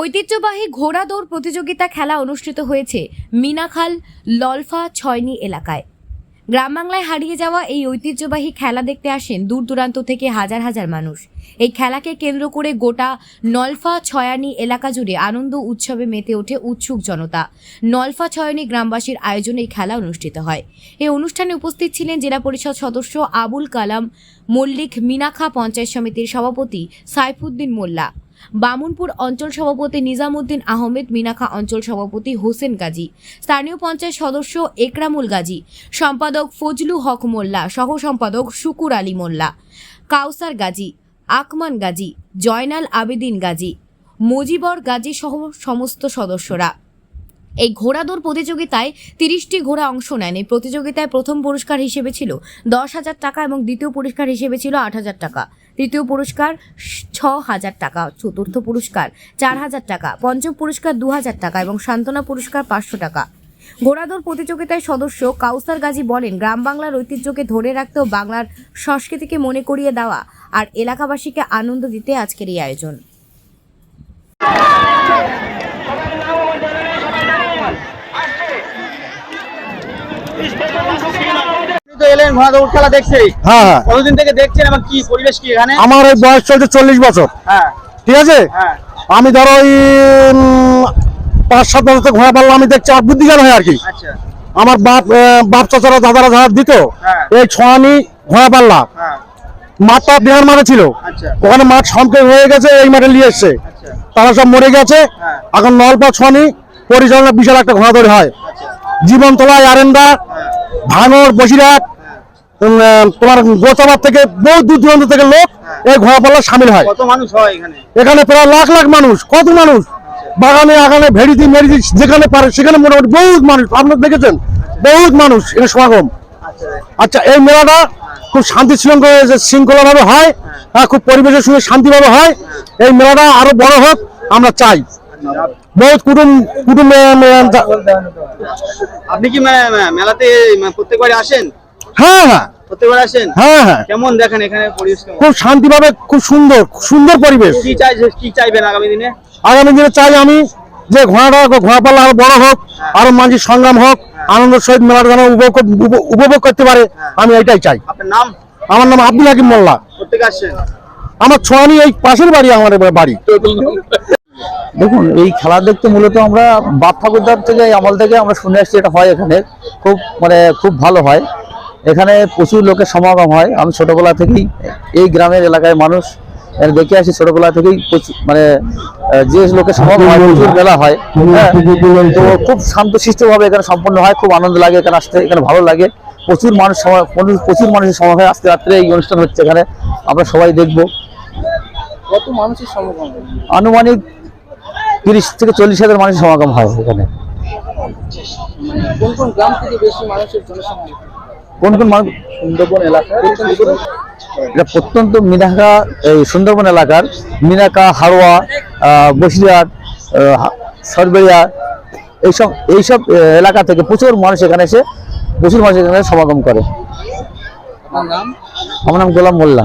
ঐতিহ্যবাহী ঘোড়া দৌড় প্রতিযোগিতা খেলা অনুষ্ঠিত হয়েছে মিনাখাল ললফা ছয়নি এলাকায়। গ্রাম বাংলায় হারিয়ে যাওয়া এই ঐতিহ্যবাহী খেলা দেখতে আসেন দূর দূরান্ত থেকে হাজার হাজার মানুষ। এই খেলাকে কেন্দ্র করে গোটা নলফা ছয়ানি এলাকা জুড়ে আনন্দ উৎসবে মেতে ওঠে উৎসুক জনতা। নলফা ছয়নি গ্রামবাসীর আয়োজনে এই খেলা অনুষ্ঠিত হয়। এই অনুষ্ঠানে উপস্থিত ছিলেন জেলা পরিষদ সদস্য আবুল কালাম মল্লিক, মিনাখা পঞ্চায়েত সমিতির সভাপতি সাইফুদ্দিন মোল্লা। বামুনপুর অঞ্চল সভাপতি নিজামুদ্দিন আহমেদ, মিনাখা অঞ্চল সভাপতি হোসেন গাজী, স্থানীয় পঞ্চায়েত সদস্য একরামুল গাজী, সম্পাদক ফজলু হক মোল্লা, সহ সম্পাদক শুকুর আলী মোল্লা, কাউসার গাজী, আকমান গাজী, জয়নাল আবেদিন গাজী, মুজিবর গাজী সহ সমস্ত সদস্যরা। এই ঘোড়া দৌড় প্রতিযোগিতায় তিরিশটি ঘোড়া অংশ নেন। এই প্রতিযোগিতায় প্রথম পুরস্কার হিসেবে ছিল দশ হাজার টাকা এবং দ্বিতীয় পুরস্কার হিসেবে ছিল আট হাজার টাকা। তৃতীয় পুরস্কার ছ হাজার টাকা, চতুর্থ পুরস্কার চার হাজার টাকা, পঞ্চম পুরস্কার দু হাজার টাকা এবং সান্ত্বনা পুরস্কার পাঁচশো টাকা। ঘোড়াদৌড় প্রতিযোগিতায় সদস্য কাউসার গাজী বলেন, গ্রাম বাংলার ঐতিহ্যকে ধরে রাখতেও বাংলার সংস্কৃতিকে মনে করিয়ে দেওয়া আর এলাকাবাসীকে আনন্দ দিতে আজকের এই আয়োজন। এলেন ঘোড়া দৌড় খেলা দেখছে হ্যাঁ হ্যাঁ। কতদিন থেকে দেখছেন এবং কি পরিবেশ কি এখানে? আমার এই বয়স চলছে চল্লিশ বছর। হ্যাঁ। ঠিক আছে? হ্যাঁ। আমি ধরো ওই পাঁচ সাত বছর ঘোড়া পারলাম আমি দেখছি আর বুদ্ধিজ্ঞান হয় আর কি। আচ্ছা। আমার বাপ বাপ চাচারা দাদারা যারা দিত। এই ছোয়ানি ঘোড়া পাল্লা মাঠটা বিহার মাঠে ছিল। আচ্ছা। ওখানে মাঠ সংকেত হয়ে গেছে এই মাঠে নিয়ে এসছে। আচ্ছা। তারা সব মরে গেছে। এখন নলপা ছোয়ানি পরিচালনা বিশাল একটা ঘোড়া দৌড় হয়। জীবনতলা আরেন্দা ভাঙর বসিরহাট তোমার গোচাবাদ থেকে বহু দূর দূরান্ত থেকে লোক এই ঘোড়া পাল্লা সামিল হয়। এখানে? প্রায় লাখ লাখ মানুষ কত মানুষ? বাগানে আগানে ভেড়িদি মেরিদি যেখানে পারে সেখানে মোটামুটি বহুত মানুষ। আপনারা দেখেছেন বহুত মানুষ এখানে সমাগম। আচ্ছা। আচ্ছা এই মেলাটা খুব শান্তি শৃঙ্খলা শৃঙ্খলা ভাবে হয় হ্যাঁ খুব পরিবেশের সঙ্গে শান্তিভাবে হয়। এই মেলাটা আরও বড় হোক আমরা চাই। বহুত কুটুম কুটুম আপনি কি মেলাতে আসেন? হ্যাঁ হ্যাঁ। প্রত্যেকবার আসেন? হ্যাঁ হ্যাঁ। কেমন দেখেন এখানে পরিবেশ খুব শান্তিভাবে খুব সুন্দর সুন্দর পরিবেশ। কি চাই কি চাইবেন আগামী দিনে? আগামী দিনে চাই আমি যে ঘোড়াটা আরও বড় হোক আরও মাঝি সংগ্রাম হোক আনন্দের সহিত মেলাটা যেন উপভোগ উপ- উপভোগ করতে পারে আমি এটাই চাই। আপনার নাম? আমার নাম আব্দুল হাকিম মোল্লা। প্রত্যেকে আসছেন? আমার ছোয়ানি এই পাশের বাড়ি আমার বাড়ি। দেখুন এই খেলা দেখতে মূলত আমরা বাপ ঠাকুরদার থেকে আমল থেকে আমরা শুনে আসছি এটা হয় এখানে। খুব মানে খুব ভালো হয়। এখানে প্রচুর লোকের সমাগম হয়। আমি ছোটবেলা থেকেই এই গ্রামের এলাকায় মানুষ। দেখে আসি ছোটবেলা থেকেই মানে যে লোকের সমাগম হয় প্রচুর মেলা হয়। হ্যাঁ তো খুব শান্তশিষ্টভাবে এখানে সম্পন্ন হয়। খুব আনন্দ লাগে এখানে আসতে এখানে ভালো লাগে। প্রচুর মানুষ প্রচুর মানুষের সমাগম হয়। আজকে রাত্রে এই অনুষ্ঠান হচ্ছে এখানে। আমরা সবাই দেখব। কত মানুষের সমাগম? আনুমানিক তিরিশ থেকে চল্লিশ হাজার মানুষের সমাগম হয় এখানে। কোন কোন গ্রাম থেকে বেশি মানুষের কোন কোন মানুষ সুন্দরবন এলাকা। এটা প্রত্যন্ত মিনাকা এই সুন্দরবন এলাকার মিনাকা আহ, বসিরহাট সরবেরিয়া এইসব এইসব এলাকা থেকে প্রচুর মানুষ এখানে এসে প্রচুর মানুষ এখানে সমাগম করে। আমার নাম গোলাম মোল্লা।